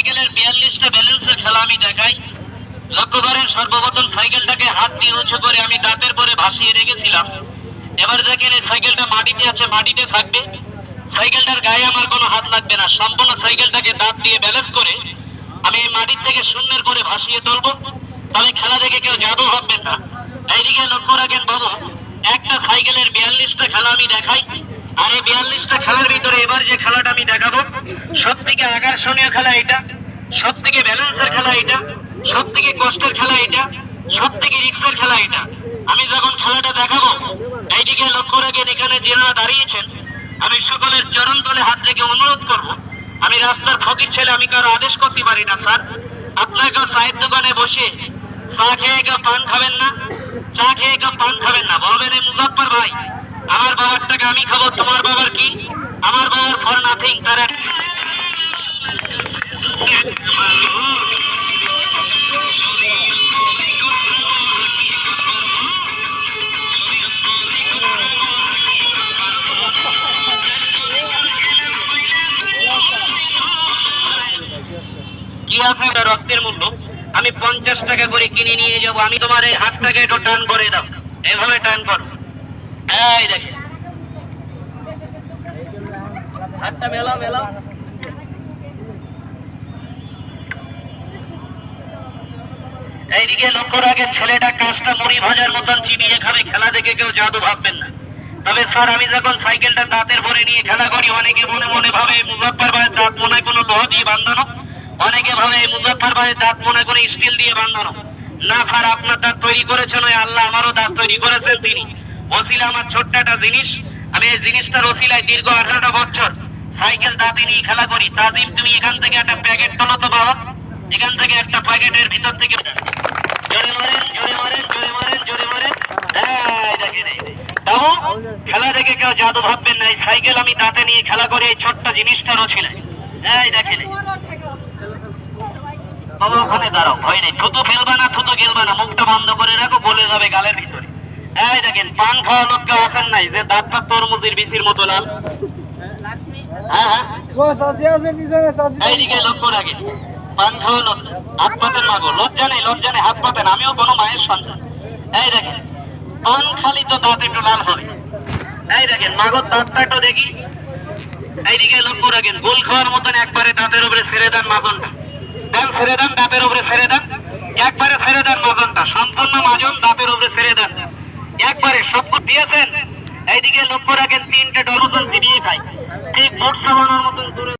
সাইকেলের বিয়াল্লিশটা ব্যালেন্সের খেলা আমি দেখাই। লক্ষ্য করেন, সর্বপ্রথম সাইকেলটাকে হাত দিয়ে উঁচু করে আমি দাঁতের পরে ভাসিয়ে রেখেছিলাম। এবার দেখেন এই সাইকেলটা মাটিতে আছে, মাটিতে থাকবে। সাইকেলটার গায়ে আমার কোনো হাত লাগবে না। সম্পূর্ণ সাইকেলটাকে দাঁত দিয়ে ব্যালেন্স করে আমি এই মাটির থেকে শূন্যের করে ভাসিয়ে তুলবো। তবে খেলা দেখে কেউ জাদু ভাববেন না। এইদিকে লক্ষ্য রাখেন বাবু, একটা সাইকেলের বিয়াল্লিশটা খেলা আমি দেখাই। আর বিয়াল্লিশটা খেলার ভিতরে এবার যে খেলাটা আমি দেখাবো সব থেকে আকর্ষণীয় খেলা এটা সব থেকে ব্যালেন্সের খেলা এটা সব থেকে কষ্টের খেলা এটা সব থেকে রিক্সের খেলা এটা। আমি যখন খেলাটা দেখাবো, এইদিকে লক্ষ্য রাখেন, এখানে যারা দাঁড়িয়েছেন, আমি সকলের চরণ তলে হাত রেখে অনুরোধ করব, আমি রাস্তার ফকির ছেলে, আমি কারও আদেশ করতে পারি না, স্যার। আপনাকে চায়ের দোকানে বসে চা খেয়ে কেউ পান খাবেন না, চা খেয়ে কেউ পান খাবেন না, বলবেন এই মুজাফর ভাই আমার বাবার টাকা আমি খাব, তোমার বাবার কি? আমার বাবার ফর নাথিং তারা আছে রক্তের মূল্য? আমি পঞ্চাশ টাকা করে কিনে নিয়ে যাব, আমি তোমার এই হাতটাকে একটু টান করে দাও। এভাবে টান করো এই দেখেন। হাতটা মেলাও মেলাও। এইদিকে লক্ষ্য রাখে ছেলেটা কাজটা মুড়ি ভাজার মতন চিবিয়ে খাবে, খেলা দেখে কেউ জাদু ভাববেন না। তবে স্যার, আমি যখন সাইকেলটা দাঁতের ভরে নিয়ে খেলা করি, অনেকে মনে মনে ভাবে মুজাফর ভাইয়ের দাঁত মনে কোনো লোহা দিয়ে বাঁধানো। অনেকে ভাবে মুজাফর ভাইয়ের দাঁত মনে কোনো স্টিল দিয়ে বাঁধানো। না, স্যার, আপনার দাঁত তৈরি করেছেন, ওই আল্লাহ আমারও দাঁত তৈরি করেছেন তিনি। ওসিলা আমার ছোট্ট একটা জিনিস। আমি এই জিনিসটার ওসিলায় দীর্ঘ আঠারোটা বছর সাইকেল দাঁতে নিয়ে খেলা করি। তাজিম, তুমি এখান থেকে একটা প্যাকেট তোলো তো বাবা। এখান থেকে একটা প্যাকেটের ভিতর থেকে জোরে মারেন জোরে মারেন জোরে মারেন জোরে মারেন। বাবু, খেলা দেখে কেউ জাদু ভাববেন না, এই সাইকেল আমি দাঁতে নিয়ে খেলা করে এই ছোট্ট জিনিসটারও ছিল এই দেখেন। বাবা, ওখানে দাঁড়াও, ভয় নেই। থুতু ফেলবা না, থুতু গেলবা না, মুখটা বন্ধ করে রাখো বলে যাবে গালের ভিতরে। এই দেখেন, পান খাওয়া লোক কেউ আছেন নাই, যে দাঁতটা তরমুজের বিচির মতো লাল। দেখি। এইদিকে লক্ষ্য রাখেন গোল খাওয়ার মতন একবারে দাঁতের উপরে ছেড়ে দেন মাজনটা দেন, ছেড়ে দেন, দাঁতের উপরে ছেড়ে দেন, একবারে ছেড়ে দেন মাজনটা সম্পূর্ণ মাজন দাঁতের উপরে একবারে সব দিয়েছেন। এইদিকে লক্ষ্য রাখেন তিনটে ডজন চিবিয়ে খাই ঠিক ভোট সামানোর মতন